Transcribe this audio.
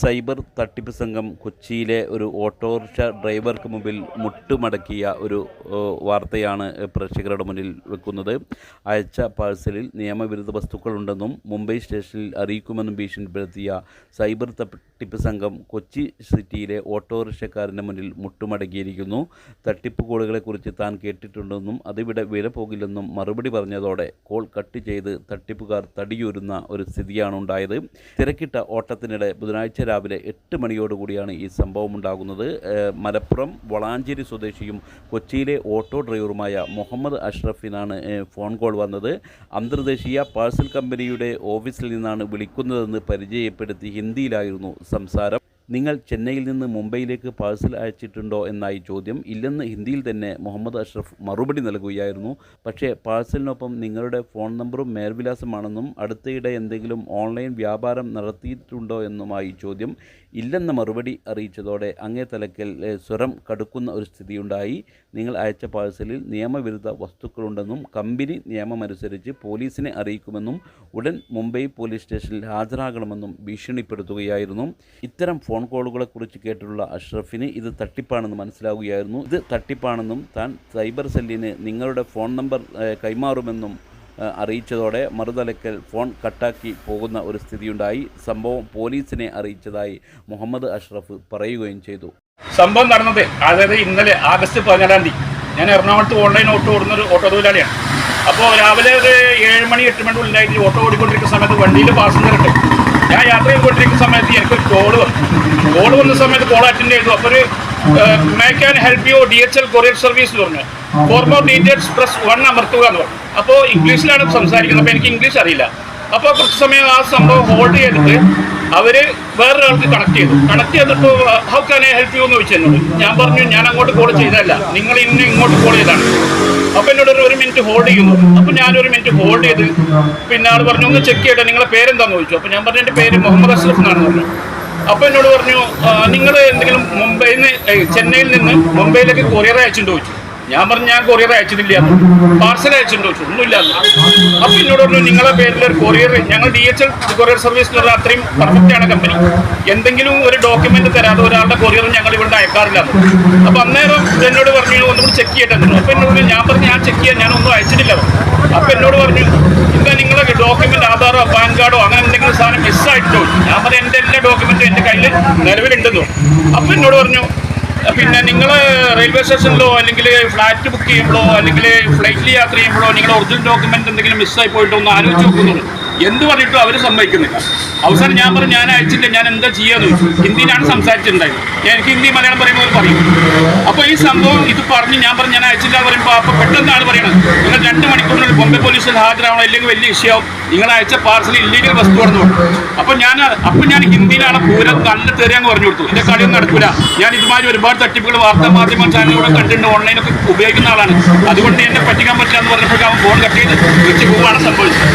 Cyber തട്ടിപ്പ് സംഘം കൊച്ചിയിലെ ഒരു ഓട്ടോറിക്ഷ ഡ്രൈവർക്ക് മുമ്പിൽ മുട്ടുമടക്കിയ ഒരു വാർത്തയാണ് പ്രേക്ഷകരുടെ മുന്നിൽ വെക്കുന്നത്. അയച്ച പാഴ്സലിൽ നിയമവിരുദ്ധ വസ്തുക്കളുണ്ടെന്നും മുംബൈ സ്റ്റേഷനിൽ അറിയിക്കുമെന്നും ഭീഷണിപ്പെടുത്തിയ സൈബർ തട്ടിപ്പ് സംഘം കൊച്ചി സിറ്റിയിലെ ഓട്ടോറിക്ഷക്കാരന്റെ മുന്നിൽ മുട്ടുമടക്കിയിരിക്കുന്നു. തട്ടിപ്പ് കോളുകളെക്കുറിച്ച് താൻ കേട്ടിട്ടുണ്ടെന്നും അതിവിടെ വില പോകില്ലെന്നും മറുപടി പറഞ്ഞതോടെ കോൾ കട്ട് ചെയ്ത് തട്ടിപ്പുകാർ തടിയൂരുന്ന ഒരു സ്ഥിതിയാണ് ഉണ്ടായത്. തിരക്കിട്ട ഓട്ടത്തിനിടെ ബുധനാഴ്ച രാവിലെ എട്ട് മണിയോടുകൂടിയാണ് ഈ സംഭവം ഉണ്ടാകുന്നത്. മലപ്പുറം വളാഞ്ചേരി സ്വദേശിയും കൊച്ചിയിലെ ഓട്ടോ ഡ്രൈവറുമായ മുഹമ്മദ് അഷ്റഫിനാണ് ഫോൺ കോൾ വന്നത്. അന്തർദേശീയ പാഴ്സൽ കമ്പനിയുടെ ഓഫീസിൽ നിന്നാണ് വിളിക്കുന്നതെന്ന് പരിചയപ്പെടുത്തി ഹിന്ദിയിലായിരുന്നു സംസാരം. നിങ്ങൾ ചെന്നൈയിൽ നിന്ന് മുംബൈയിലേക്ക് പാഴ്സൽ അയച്ചിട്ടുണ്ടോ എന്നായി ചോദ്യം. ഇല്ലെന്ന് ഹിന്ദിയിൽ തന്നെ മുഹമ്മദ് അഷ്റഫ് മറുപടി നൽകുകയായിരുന്നു. പക്ഷേ പാഴ്സലിനൊപ്പം നിങ്ങളുടെ ഫോൺ നമ്പറും മേൽവിലാസമാണെന്നും അടുത്തയിടെ എന്തെങ്കിലും ഓൺലൈൻ വ്യാപാരം നടത്തിയിട്ടുണ്ടോ എന്നുമായി ചോദ്യം. ഇല്ലെന്ന മറുപടി അറിയിച്ചതോടെ അങ്ങേ തലക്കൽ സ്വരം കടുക്കുന്ന ഒരു സ്ഥിതിയുണ്ടായി. നിങ്ങൾ അയച്ച പാഴ്സലിൽ നിയമവിരുദ്ധ വസ്തുക്കളുണ്ടെന്നും കമ്പനി നിയമമനുസരിച്ച് പോലീസിനെ അറിയിക്കുമെന്നും ഉടൻ മുംബൈ പോലീസ് സ്റ്റേഷനിൽ ഹാജരാകണമെന്നും ഭീഷണിപ്പെടുത്തുകയായിരുന്നു. ഇത്തരം ഫോൺ കോളുകളെക്കുറിച്ച് കേട്ടിട്ടുള്ള അഷ്റഫിന് ഇത് തട്ടിപ്പാണെന്ന് മനസ്സിലാവുകയായിരുന്നു. ഇത് തട്ടിപ്പാണെന്നും താൻ സൈബർ സെല്ലിന് നിങ്ങളുടെ ഫോൺ നമ്പർ കൈമാറുമെന്നും അറിയിച്ചതോടെ മറുതലക്കൽ ഫോൺ കട്ടാക്കി പോകുന്ന ഒരു സ്ഥിതിയുണ്ടായി. സംഭവം പോലീസിനെ അറിയിച്ചതായി മുഹമ്മദ് അഷ്റഫ് പറയുകയും ചെയ്തു. സംഭവം നടന്നത് അതായത് ഇന്നലെ ആഗസ്റ്റ് പതിനാലാം തീയതി ഞാൻ എറണാകുളത്ത് ഓൺലൈൻ ഓട്ടോ ഓടുന്ന ഒരു ഓട്ടോ തൊഴിലാളിയാണ്. അപ്പോൾ രാവിലെ ഒരു ഏഴ് മണി എട്ട് മണി ഉള്ളിലായിട്ട് ഓട്ടോ ഓടിക്കൊണ്ടിരിക്കുന്ന സമയത്ത് വണ്ടിയിൽ പാസഞ്ചർ ഉണ്ട്. ഞാൻ യാത്ര ചെയ്തുകൊണ്ടിരിക്കുന്ന സമയത്ത് എനിക്കൊരു കോൾ വന്നു. കോൾ വന്ന സമയത്ത് കോൾ അറ്റൻഡ് ചെയ്തു. അപ്പോൾ ഒരു may can help you D H L courier service എന്ന് പറഞ്ഞു. For more details press one അമർത്തുക എന്ന് പറഞ്ഞു. അപ്പോൾ ഇംഗ്ലീഷിലാണ് സംസാരിക്കുന്നത്. അപ്പോൾ എനിക്ക് ഇംഗ്ലീഷ് അറിയില്ല. അപ്പോൾ കുറച്ച് സമയം ആ സംഭവം ഹോൾഡ് ചെയ്തിട്ട് അവർ വേറൊരാൾക്ക് കണക്ട് ചെയ്തു. കണക്ട് ചെയ്തിട്ട് how can I help you എന്ന് ചോദിച്ചു എന്നോട്. ഞാൻ പറഞ്ഞു ഞാൻ അങ്ങോട്ട് കോൾ ചെയ്തതല്ല. നിങ്ങൾ ഇന്ന് ഇങ്ങോട്ട് കോൾ ചെയ്താണ്. അപ്പൊ എന്നോട് ഒരു- മിനിറ്റ് ഹോൾഡ് ചെയ്യുന്നു. അപ്പൊ ഞാനൊരു മിനിറ്റ് ഹോൾഡ് ചെയ്ത് പിന്നെ ആൾ പറഞ്ഞു ഒന്ന് ചെക്ക് ചെയ്യട്ടെ നിങ്ങളെ പേരെന്താന്ന് ചോദിച്ചു. അപ്പൊ ഞാൻ പറഞ്ഞു എന്റെ പേര് മുഹമ്മദ് അഷ്റഫ് എന്നാണ് പറഞ്ഞു. അപ്പൊ എന്നോട് പറഞ്ഞു നിങ്ങൾ എന്തെങ്കിലും മുംബൈയിൽ നിന്ന് ചെന്നൈയിൽ നിന്ന് മുംബൈയിലേക്ക് കൊറിയർ അയച്ചിട്ട് ചോദിച്ചു. ഞാൻ പറഞ്ഞു ഞാൻ കൊറിയർ അയച്ചിട്ടില്ല പാർസൽ അയച്ചിട്ടുണ്ടോ. ഒന്നുമില്ല അപ്പൊ എന്നോട് പറഞ്ഞു നിങ്ങളെ പേരിൽ ഒരു കൊറിയർ ഞങ്ങൾ D H L courier service എന്ന് പറഞ്ഞാൽ അത്രയും പെർഫെക്റ്റ് ആണ് കമ്പനി എന്തെങ്കിലും ഒരു ഡോക്യുമെന്റ് തരാതെ ഒരാളുടെ കൊറിയർ ഞങ്ങൾ ഇവിടെ അയക്കാറില്ല അപ്പൊ അന്നേരം എന്നോട് പറഞ്ഞു ഒന്നുകൂടി ചെക്ക് ചെയ്യട്ടെ. അപ്പൊ എന്നോട് ഞാൻ പറഞ്ഞു ഞാൻ ചെക്ക് ചെയ്യാൻ ഞാൻ ഒന്നും അയച്ചിട്ടില്ല. അപ്പൊ എന്നോട് പറഞ്ഞു എന്താ നിങ്ങളെ ഡോക്യുമെന്റ് ആധാറോ പാൻ കാർഡോ അങ്ങനെ എന്തെങ്കിലും സാധനം മിസ്സായിട്ടോ ഞാൻ പറഞ്ഞു എന്റെ എല്ലാ ഡോക്യുമെന്റും എന്റെ കയ്യിൽ നിലവിലുണ്ടെന്നു. അപ്പൊ എന്നോട് പറഞ്ഞു പിന്നെ നിങ്ങൾ റെയിൽവേ സ്റ്റേഷനിലോ അല്ലെങ്കിൽ ഫ്ലാറ്റ് ബുക്ക് ചെയ്യുമ്പോഴോ അല്ലെങ്കിൽ ഫ്ലൈറ്റിൽ യാത്ര ചെയ്യുമ്പോഴോ നിങ്ങൾ ഒറിജിനൽ ഡോക്യുമെന്റ് എന്തെങ്കിലും മിസ്സായി പോയിട്ടോ ഒന്ന് ആലോചിച്ച് നോക്കുന്നുള്ളൂ എന്ത് പറഞ്ഞിട്ടും അവർ സമ്മതിക്കുന്നില്ല. അവസാനം ഞാൻ പറഞ്ഞു ഞാൻ അയച്ചില്ല ഞാൻ എന്താ ചെയ്യാന്ന് ചോദിച്ചു. ഹിന്ദിയിലാണ് സംസാരിച്ചിട്ടുണ്ടായത്. ഞാൻ എനിക്ക് ഹിന്ദി മലയാളം പറയുമ്പോൾ പറയും. അപ്പോൾ ഈ സംഭവം ഇത് പറഞ്ഞ് ഞാൻ പറഞ്ഞു ഞാൻ അയച്ചില്ല പറയുമ്പോൾ അപ്പോൾ പെട്ടെന്ന് ആൾ പറയണത് നിങ്ങൾ രണ്ട് മണിക്കൂറിനുള്ളിൽ ബോംബെ പോലീസിൽ ഹാജരാവണം അല്ലെങ്കിൽ വലിയ വിഷയം നിങ്ങൾ അയച്ച പാർസൽ ഇല്ലീഗൽ വസ്തു പറഞ്ഞു. അപ്പോൾ ഞാൻ അപ്പോൾ ഞാൻ ഹിന്ദിയിലാണ് പൂരം നല്ല തെറിയാന്ന് പറഞ്ഞു കൊടുത്തു. എന്റെ കളിയൊന്നും നടക്കില്ല ഞാൻ ഇതുമാതിരി ഒരുപാട് തട്ടിപ്പുകൾ വാർത്താ മാധ്യമ ചാനലിലൂടെ കണ്ടിട്ടുണ്ട്. ഓൺലൈനൊക്കെ ഉപയോഗിക്കുന്ന ആളാണ്. അതുകൊണ്ട് എന്നെ പറ്റിക്കാൻ പറ്റില്ല എന്ന് പറഞ്ഞപ്പോഴേക്കും അവൻ ഫോൺ കട്ട് ചെയ്ത് വെച്ച് പോവാണ് സംഭവിച്ചത്.